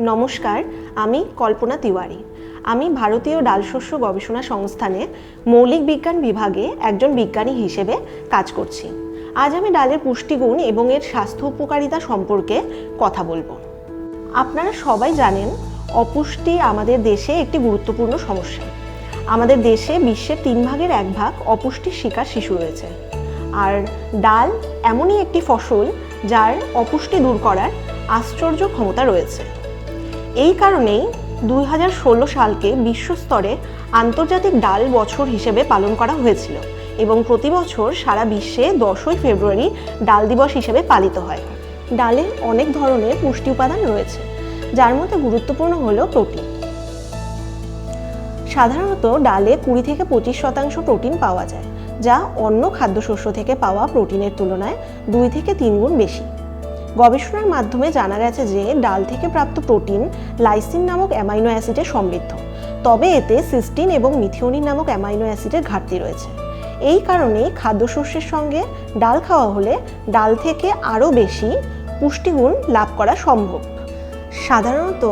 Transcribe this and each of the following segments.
নমস্কার, আমি কল্পনা তিওয়ারি। আমি ভারতীয় ডালশস্য গবেষণা সংস্থানে মৌলিক বিজ্ঞান বিভাগে একজন বিজ্ঞানী হিসেবে কাজ করছি। আজ আমি ডালের পুষ্টিগুণ এবং এর স্বাস্থ্য উপকারিতা সম্পর্কে কথা বলব। আপনারা সবাই জানেন, অপুষ্টি আমাদের দেশে একটি গুরুত্বপূর্ণ সমস্যা। আমাদের দেশে বিশ্বের তিন ভাগের এক ভাগ অপুষ্টির শিকার শিশু রয়েছে। আর ডাল এমনই একটি ফসল যার অপুষ্টি দূর করার আশ্চর্য ক্ষমতা রয়েছে। এই কারণেই দুই হাজার ষোলো সালকে বিশ্বস্তরে আন্তর্জাতিক ডাল বছর হিসেবে পালন করা হয়েছিল এবং প্রতি বছর সারা বিশ্বে দশই ফেব্রুয়ারি ডাল দিবস হিসেবে পালিত হয়। ডালে অনেক ধরনের পুষ্টি উপাদান রয়েছে, যার মধ্যে গুরুত্বপূর্ণ হলো প্রোটিন। সাধারণত ডালে কুড়ি থেকে পঁচিশ শতাংশ প্রোটিন পাওয়া যায়, যা অন্য খাদ্যশস্য থেকে পাওয়া প্রোটিনের তুলনায় দুই থেকে তিন গুণ বেশি। গবেষণার মাধ্যমে জানা গেছে যে ডাল থেকে প্রাপ্ত প্রোটিন লাইসিন নামক অ্যামাইনো অ্যাসিডে সমৃদ্ধ। তবে এতে সিস্টিন এবং মিথিওনিন নামক অ্যামাইনো অ্যাসিডের ঘাটতি রয়েছে। এই কারণে খাদ্যশস্যের সঙ্গে ডাল খাওয়া হলে ডাল থেকে আরও বেশি পুষ্টিগুণ লাভ করা সম্ভব। সাধারণত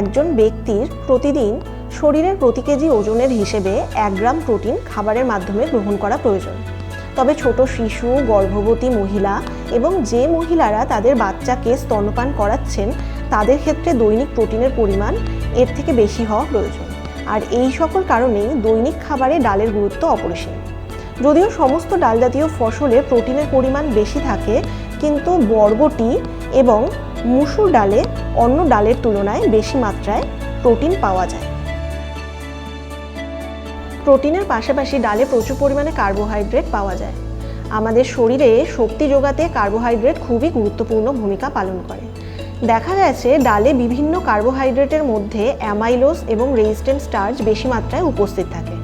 একজন ব্যক্তির প্রতিদিন শরীরের প্রতি কেজি ওজনের হিসেবে এক গ্রাম প্রোটিন খাবারের মাধ্যমে গ্রহণ করা প্রয়োজন। তবে ছোট শিশু, গর্ভবতী মহিলা এবং যে মহিলারা তাদের বাচ্চাকে স্তন্যপান করাচ্ছেন, তাদের ক্ষেত্রে দৈনিক প্রোটিনের পরিমাণ এর থেকে বেশি হওয়া প্রয়োজন। আর এই সকল কারণেই দৈনিক খাবারে ডালের গুরুত্ব অপরিসীম। যদিও সমস্ত ডাল জাতীয় ফসলে প্রোটিনের পরিমাণ বেশি থাকে, কিন্তু বরবটি এবং মুসুর ডালে অন্য ডালের তুলনায় বেশি মাত্রায় প্রোটিন পাওয়া যায়। প্রোটিনের পাশাপাশি ডালে প্রচুর পরিমাণে কার্বোহাইড্রেট পাওয়া যায়। আমাদের শরীরে শক্তি যোগাতে কার্বোহাইড্রেট খুবই গুরুত্বপূর্ণ ভূমিকা পালন করে। দেখা গেছে, ডালে বিভিন্ন কার্বোহাইড্রেটের মধ্যে অ্যামাইলোস এবং রেজিস্ট্যান্ট স্টার্চ বেশি মাত্রায় উপস্থিত থাকে।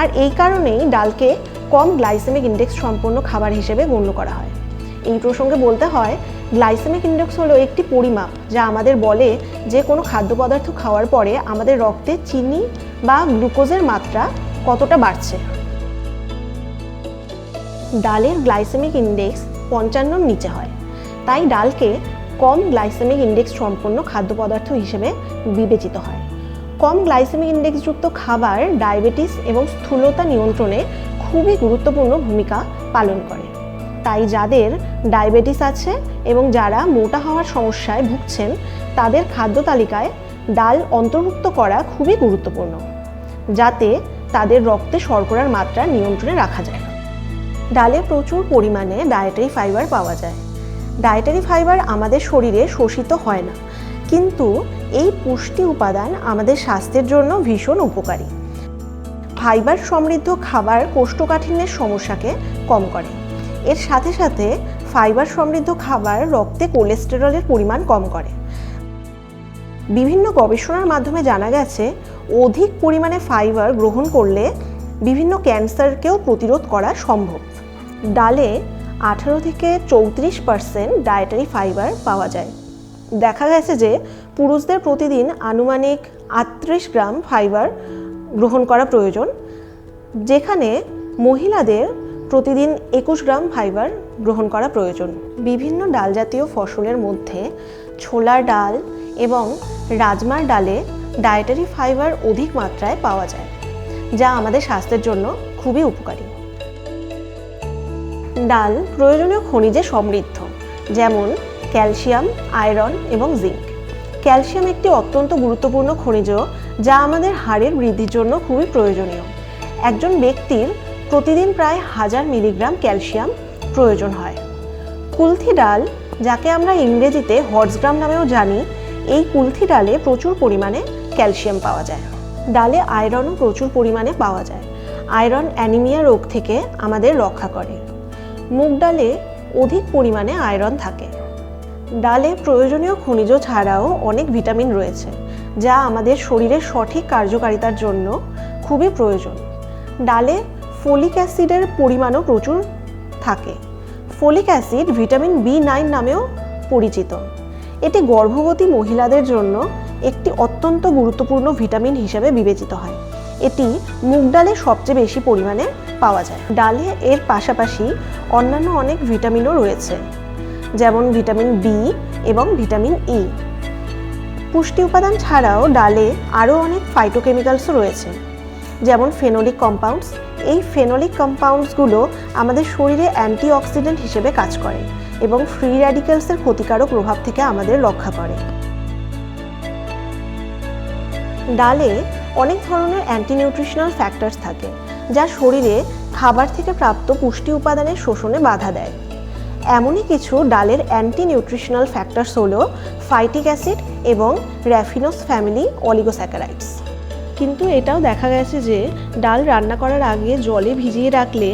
আর এই কারণেই ডালকে কম গ্লাইসেমিক ইন্ডেক্স সম্পন্ন খাবার হিসেবে গণ্য করা হয়। এই প্রসঙ্গে বলতে হয় গ্লাইসেমিক ইন্ডেক্স হলো একটি পরিমাপ যা আমাদের বলে যে কোনো খাদ্য পদার্থ খাওয়ার পরে আমাদের রক্তে চিনি বা গ্লুকোজের মাত্রা কতটা বাড়ছে? ডালের গ্লাইসেমিক ইন্ডেক্স পঞ্চান্নর নিচে হয়। তাই ডালকে কম গ্লাইসেমিক ইন্ডেক্স সম্পন্ন খাদ্য পদার্থ হিসেবে বিবেচিত হয়। কম গ্লাইসেমিক ইন্ডেক্সযুক্ত খাবার ডায়াবেটিস এবং স্থূলতা নিয়ন্ত্রণে খুবই গুরুত্বপূর্ণ ভূমিকা পালন করে। তাই যাদের ডায়াবেটিস আছে এবং যারা মোটা হওয়ার সমস্যায় ভুগছেন, তাদের খাদ্য তালিকায় ডাল অন্তর্ভুক্ত করা খুবই গুরুত্বপূর্ণ। যাতে তাদের রক্তে শর্করার মাত্রা নিয়ন্ত্রণে রাখা যায় ডালে প্রচুর পরিমাণে ডায়েটারি ফাইবার পাওয়া যায়। ডায়েটারি ফাইবার আমাদের শরীরে শোষিত হয় না। কিন্তু এই পুষ্টি উপাদান আমাদের স্বাস্থ্যের জন্য ভীষণ উপকারী। ফাইবার সমৃদ্ধ খাবার কোষ্ঠকাঠিন্যের সমস্যাকে কম করে। এর সাথে সাথে ফাইবার সমৃদ্ধ খাবার রক্তে কোলেস্টেরলের পরিমাণ কম করে। বিভিন্ন গবেষণার মাধ্যমে জানা গেছে, অধিক পরিমাণে ফাইবার গ্রহণ করলে বিভিন্ন ক্যান্সারকেও প্রতিরোধ করা সম্ভব। ডালে আঠারো থেকে চৌত্রিশ পার্সেন্ট ডায়েটারি ফাইবার পাওয়া যায়। দেখা গেছে যে, পুরুষদের প্রতিদিন আনুমানিক আটত্রিশ গ্রাম ফাইবার গ্রহণ করা প্রয়োজন, যেখানে মহিলাদের প্রতিদিন একুশ গ্রাম ফাইবার গ্রহণ করা প্রয়োজন। বিভিন্ন ডাল জাতীয় ফসলের মধ্যে ছোলার ডাল এবং রাজমার ডালে ডায়েটারি ফাইবার অধিক মাত্রায় পাওয়া যায়, যা আমাদের স্বাস্থ্যের জন্য খুবই উপকারী। ডাল প্রয়োজনীয় খনিজে সমৃদ্ধ, যেমন ক্যালসিয়াম, আয়রন এবং জিঙ্ক। ক্যালসিয়াম একটি অত্যন্ত গুরুত্বপূর্ণ খনিজ, যা আমাদের হাড়ের বৃদ্ধির জন্য খুবই প্রয়োজনীয়। একজন ব্যক্তির প্রতিদিন প্রায় হাজার মিলিগ্রাম ক্যালসিয়াম প্রয়োজন হয়। কুলথি ডাল, যাকে আমরা ইংরেজিতে হর্সগ্রাম নামেও জানি, এই কুলথি ডালে প্রচুর পরিমাণে ক্যালসিয়াম পাওয়া যায়। ডালে আয়রনও প্রচুর পরিমাণে পাওয়া যায়। আয়রন অ্যানিমিয়া রোগ থেকে আমাদের রক্ষা করে। মুগ ডালে অধিক পরিমাণে আয়রন থাকে। ডালে প্রয়োজনীয় খনিজ ছাড়াও অনেক ভিটামিন রয়েছে, যা আমাদের শরীরের সঠিক কার্যকারিতার জন্য খুবই প্রয়োজন। ডালে ফোলিক অ্যাসিডের পরিমাণও প্রচুর থাকে। Folic acid vitamin B nine নামেও পরিচিত। এটি গর্ভবতী মহিলাদের জন্য একটি অত্যন্ত গুরুত্বপূর্ণ ভিটামিন হিসেবে বিবেচিত হয়। এটি মুগ ডালে সবচেয়ে বেশি পরিমাণে পাওয়া যায়। ডালে এর পাশাপাশি অন্যান্য অনেক ভিটামিনও রয়েছে, যেমন ভিটামিন বি এবং ভিটামিন ই পুষ্টি উপাদান ছাড়াও ডালে আরও অনেক ফাইটোকেমিক্যালসও রয়েছে। যেমন ফেনোলিক কম্পাউন্ডস এই ফেনোলিক কম্পাউন্ডসগুলো আমাদের শরীরে অ্যান্টিঅক্সিডেন্ট হিসেবে কাজ করে এবং ফ্রি র্যাডিক্যালসের ক্ষতিকারক প্রভাব থেকে আমাদের রক্ষা করে। ডালে অনেক ধরনের অ্যান্টিনিউট্রিশনাল ফ্যাক্টরস থাকে, যা শরীরে খাবার থেকে প্রাপ্ত পুষ্টি উপাদানের শোষণে বাধা দেয়। এমনই কিছু ডালের অ্যান্টি নিউট্রিশনাল ফ্যাক্টরস হলো ফাইটিক অ্যাসিড এবং র্যাফিনোস ফ্যামিলি অলিগোস্যাকারাইডস কিন্তু এটাও দেখা গেছে যে ডাল রান্না করার আগে জলে ভিজিয়ে রাখলে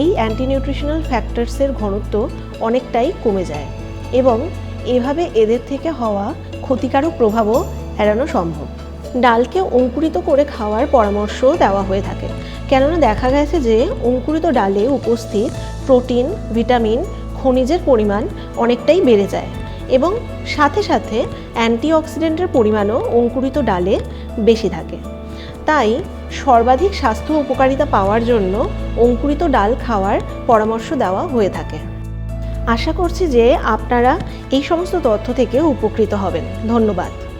এই অ্যান্টি নিউট্রিশনাল ফ্যাক্টরসের ঘনত্ব অনেকটাই কমে যায় এবং এভাবে এদের থেকে হওয়া ক্ষতিকারক প্রভাবও এড়ানো সম্ভব। ডালকে অঙ্কুরিত করে খাওয়ার পরামর্শও দেওয়া হয়ে থাকে। কেননা দেখা গেছে যে অঙ্কুরিত ডালে উপস্থিত প্রোটিন, ভিটামিন, খনিজের পরিমাণ অনেকটাই বেড়ে যায় এবং সাথে সাথে অ্যান্টিঅক্সিডেন্টের পরিমাণও অঙ্কুরিত ডালে বেশি থাকে। তাই সর্বাধিক স্বাস্থ্য উপকারিতা পাওয়ার জন্য অঙ্কুরিত ডাল খাওয়ার পরামর্শ দেওয়া হয়ে থাকে। আশা করছি যে আপনারা এই সমস্ত তথ্য থেকে উপকৃত হবেন। ধন্যবাদ।